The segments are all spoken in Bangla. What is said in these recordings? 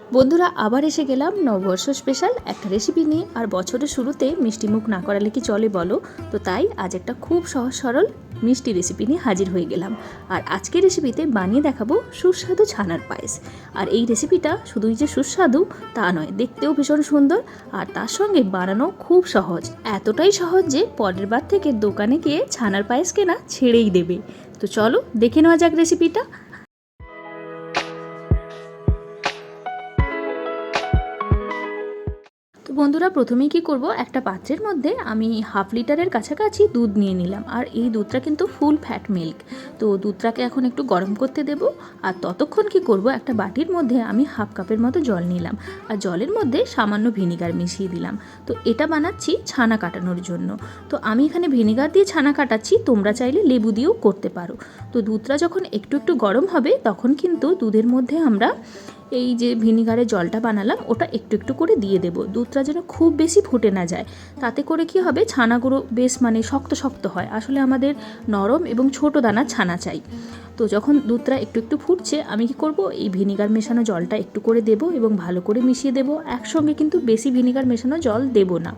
বন্ধুরা, আবার এসে গেলাম নববর্ষ স্পেশাল একটা রেসিপি নিয়ে আর বছরের শুরুতে মিষ্টি মুখ না করালে কি চলে বলো? তো তাই আজ একটা খুব সহজ সরল মিষ্টি রেসিপি নিয়ে হাজির হয়ে গেলাম। আর আজকের রেসিপিতে বানিয়ে দেখাবো সুস্বাদু ছানার পায়েস। আর এই রেসিপিটা শুধুই যে সুস্বাদু, তা নয়, দেখতেও ভীষণ সুন্দর আর তার সঙ্গে বানানো খুব সহজ। এতটাই সহজ যে পরের বার থেকে দোকানে গিয়ে ছানার পায়েস কেনা ছেড়েই দেবে। তো চলো দেখে নেওয়া যাক রেসিপিটা বন্ধুরা, প্রথমেই কি করব? একটা পাত্রের মধ্যে আমি হাফ লিটারের কাছাকাছি দুধ নিয়ে নিলাম। আর এই দুধটা কিন্তু ফুল ফ্যাট মিল্ক। তো দুধটাকে এখন একটু গরম করতে দেব। আর ততক্ষণ কি করব? একটা বাটির মধ্যে আমি হাফ কাপের মতো জল নিলাম। আর জলের মধ্যে সামান্য ভিনিগার মিশিয়ে দিলাম। তো এটা বানাচ্ছি ছানা কাটানোর জন্য। তো আমি এখানে ভিনিগার দিয়ে ছানা কাটাচ্ছি। তোমরা চাইলে লেবু দিয়েও করতে পারো। তো দুধটা যখন একটু একটু গরম হবে, তখন কিন্তু দুধের মধ্যে আমরা এই যে ভিনিগারের জলটা বানালাম, ওটা একটু একটু করে দিয়ে দেবো। দুধটা যেন খুব বেশি ফুটে না যায়। তাতে করে কি হবে? ছানাগুলো বেশ মানে শক্ত শক্ত হয়। আসলে আমাদের নরম এবং ছোট দানা ছানা চাই। তো যখন দুধটা একটু একটু ফুটছে, আমি কি করব? এই ভিনিগার মেশানো জলটা একটু করে দেব এবং ভালো করে মিশিয়ে দেব। একসঙ্গে কিন্তু বেশি ভিনিগার মেশানো জল দেব না।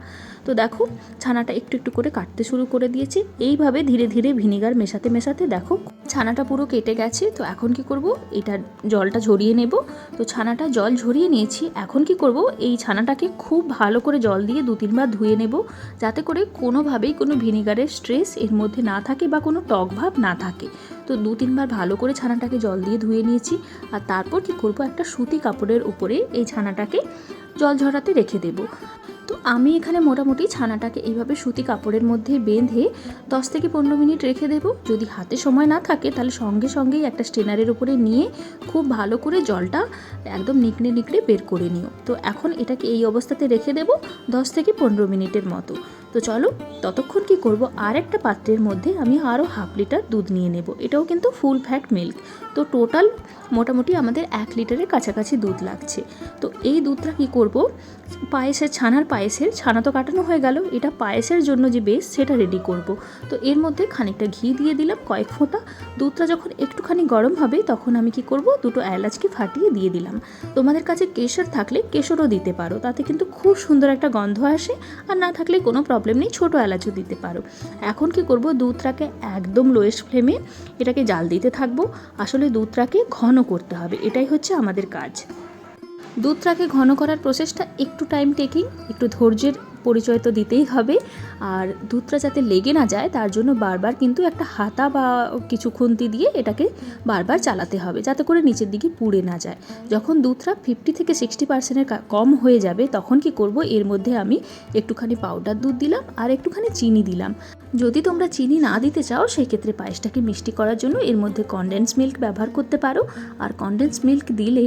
তো দেখো, ছানাটা একটু একটু করে কাটতে শুরু করে দিয়েছি। এইভাবে ধীরে ধীরে ভিনিগার মেশাতে মেশাতে দেখো, ছানাটা পুরো কেটে গেছে। তো এখন কি করব? এটা জলটা ঝরিয়ে নেব। তো ছানাটা জল ঝরিয়ে নিয়েছি। এখন কি করব? এই ছানাটাকে খুব ভালো করে জল দিয়ে দু তিনবার ধুয়ে নেব, যাতে করে কোনোভাবেই কোনো ভিনিগারের স্ট্রেস এর মধ্যে না থাকে বা কোনো টক ভাব না থাকে। তো দু তিনবার ভালো করে ছানাটাকে জল দিয়ে ধুয়ে নিয়েছি আর তারপর কি করব? একটা সুতি কাপড়ের উপরে এই ছানাটাকে জল ঝরাতে রেখে দেব। তো আমি এখানে মোটামুটি ছানাটাকে এইভাবে সুতি কাপড়ের মধ্যে বেঁধে দশ থেকে পনেরো মিনিট রেখে দেব। যদি হাতে সময় না থাকে তাহলে সঙ্গে সঙ্গেই একটা স্টেনারের উপরে নিয়ে খুব ভালো করে জলটা একদম নিকড়ে নিকড়ে বের করে নিও। তো এখন এটাকে এই অবস্থাতে রেখে দেব দশ থেকে পনেরো মিনিটের মতো। তো চলো, ততক্ষণ কি করব? আর একটা পাত্রের মধ্যে আমি আরও হাফ লিটার দুধ নিয়ে নেব। এটাও কিন্তু ফুল ফ্যাট মিল্ক তো টোটাল মোটামুটি আমাদের এক লিটারের কাছাকাছি দুধ লাগছে। তো এই দুধটা কি করব? পায়েসের ছানার পায়েসের, ছানা তো কাটানো হয়ে গেল, এটা পায়েসের জন্য যে বেস সেটা রেডি করব। তো এর মধ্যে খানিকটা ঘি দিয়ে দিলাম কয়েক ফোঁটা। দুধটা যখন একটুখানি গরম হবে, তখন আমি কি করব? দুটো এলাচকে ফাটিয়ে দিয়ে দিলাম। তোমাদের কাছে কেশর থাকলে কেশরও দিতে পারো, তাতে কিন্তু খুব সুন্দর একটা গন্ধ আসে। আর না থাকলে কোনো প্রবলেম নেই, ছোটো এলাচও দিতে পারো। এখন কি করব, দুধটাকে একদম লোয়েস্ট ফ্লেমে এটাকে জাল দিতে থাকব। আসলে দুধটাকে ঘন করতে হবে, এটাই হচ্ছে আমাদের কাজ। দুধটাকে ঘন করার প্রসেসটা একটু টাইম টেকিং একটু ধৈর্যের পরিচয় তো দিতেই হবে। আর দুধটা যাতে লেগে না যায়, তার জন্য বারবার কিন্তু একটা হাতা বা কিছু খুন্তি দিয়ে এটাকে বারবার চালাতে হবে, যাতে করে নিচের দিকে পুড়ে না যায়। যখন দুধটা ফিফটি থেকে সিক্সটি পার্সেন্টের কম হয়ে যাবে, তখন কি করব? এর মধ্যে আমি একটুখানি পাউডার দুধ দিলাম আর একটুখানি চিনি দিলাম। যদি তোমরা চিনি না দিতে চাও সেই ক্ষেত্রে পায়েসটাকে মিষ্টি করার জন্য এর মধ্যে কনডেন্স মিল্ক ব্যবহার করতে পারো। আর কনডেন্স মিল্ক দিলে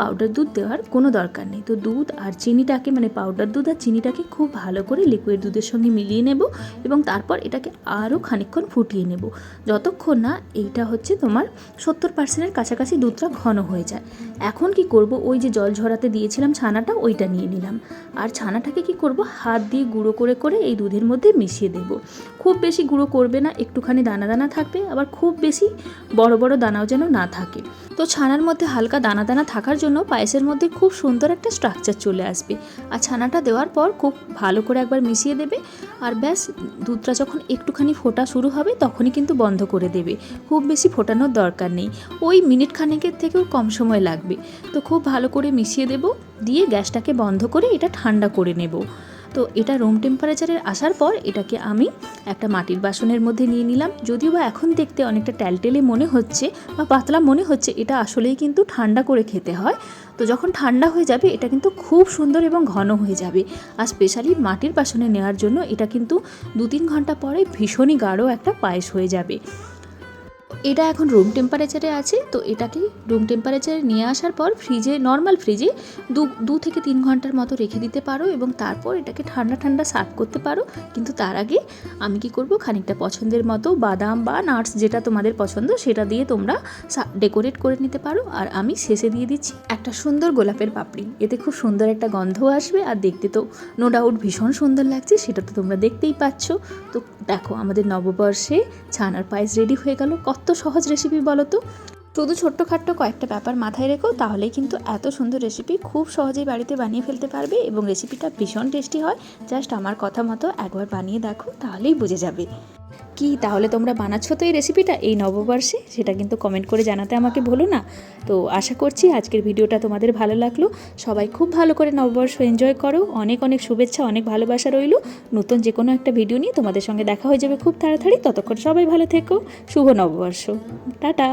পাউডার দুধ দেওয়ার কোনো দরকার নেই। তো দুধ আর চিনিটাকে মানে পাউডার দুধ আর চিনিটাকে খুব ভালো করে লিকুইড দুধের সঙ্গে মিলিয়ে নেব এবং তারপর এটাকে আরও খানিকক্ষণ ফুটিয়ে নেব। যতক্ষণ না এইটা হচ্ছে তোমার সত্তর পার্সেন্টের কাছাকাছি দুধটা ঘন হয়ে যায়। এখন কি করব? ওই যে জল ঝরাতে দিয়েছিলাম ছানাটা, ওইটা নিয়ে নিলাম। আর ছানাটাকে কি করব? হাত দিয়ে গুঁড়ো করে করে এই দুধের মধ্যে মিশিয়ে দেব। খুব বেশি গুঁড়ো করবে না, একটুখানি দানা দানা থাকবে, আবার খুব বেশি বড় বড় দানাও যেন না থাকে। তো ছানার মধ্যে হালকা দানা দানা থাকার জন্য পায়েসের মধ্যে খুব সুন্দর একটা স্ট্রাকচার চলে আসবে। আর ছানাটা দেওয়ার পর খুব ভালো করে একবার মিশিয়ে দেবে। আর ব্যাস, দুধটা যখন একটুখানি ফোটা শুরু হবে, তখনই কিন্তু বন্ধ করে দেবে। খুব বেশি ফোটানোর দরকার নেই। ওই মিনিট খানেকের থেকেও কম সময় লাগবে। তো খুব ভালো করে মিশিয়ে দেব, দিয়ে গ্যাসটাকে বন্ধ করে এটা ঠান্ডা করে নেব। তো এটা রুম টেম্পারেচারের আসার পর এটাকে আমি একটা মাটির বাসনের মধ্যে নিয়ে নিলাম। যদিও বা এখন দেখতে অনেকটা ট্যালটেলে মনে হচ্ছে বা পাতলা মনে হচ্ছে, এটা আসলেই কিন্তু ঠান্ডা করে খেতে হয়। তো যখন ঠান্ডা হয়ে যাবে, এটা কিন্তু খুব সুন্দর এবং ঘন হয়ে যাবে। আর স্পেশালি মাটির বাসনে নেওয়ার জন্য এটা কিন্তু দু তিন ঘণ্টা পরে ভীষণই গাঢ় একটা পায়েস হয়ে যাবে। এটা এখন রুম টেম্পারেচারে আছে, তো এটাকে রুম টেম্পারেচারে নিয়ে আসার পর ফ্রিজে নর্মাল ফ্রিজে দু দু থেকে তিন ঘণ্টার মতো রেখে দিতে পারো এবং তারপর এটাকে ঠান্ডা ঠান্ডা সার্ভ করতে পারো। কিন্তু তার আগে আমি কি করব, খানিকটা পছন্দের মতো বাদাম বা নাটস যেটা তোমাদের পছন্দ সেটা দিয়ে তোমরা ডেকোরেট করে নিতে পারো। আর আমি শেষে দিয়ে দিচ্ছি একটা সুন্দর গোলাপের পাপড়ি। এতে খুব সুন্দর একটা গন্ধ আসবে আর দেখতে তো নো ডাউট ভীষণ সুন্দর লাগছে, সেটা তো তোমরা দেখতেই পাচ্ছ। তো দেখো, আমাদের নববর্ষে ছানার পায়েস রেডি হয়ে গেল। কত সহজ রেসিপি বলো তো শুধু ছোট্টখাট্ট কয়েকটা ব্যাপার মাথায় রেখো তাহলে কিন্তু এত সুন্দর রেসিপি খুব সহজেই বাড়িতে বানিয়ে ফেলতে পারবে এবং রেসিপিটা ভীষণ টেস্টি হয়। জাস্ট আমার কথা মতো একবার বানিয়ে দেখো, তাহলেই বুঝে যাবে। কি? তাহলে তোমরা বানাচ্ছ তো এই রেসিপিটা এই নববর্ষে? সেটা কিন্তু কমেন্ট করে জানাতে আমাকে বলো না। তো আশা করছি আজকের ভিডিওটা তোমাদের ভালো লাগল। সবাই খুব ভালো করে নববর্ষ এনজয় করো। অনেক অনেক শুভেচ্ছা, অনেক ভালোবাসা রইল। নতুন যে কোনো একটা ভিডিও নিয়ে তোমাদের সঙ্গে দেখা হয়ে যাবে খুব তাড়াতাড়ি। ততক্ষণ সবাই ভালো থেকো। শুভ নববর্ষ। টাটা!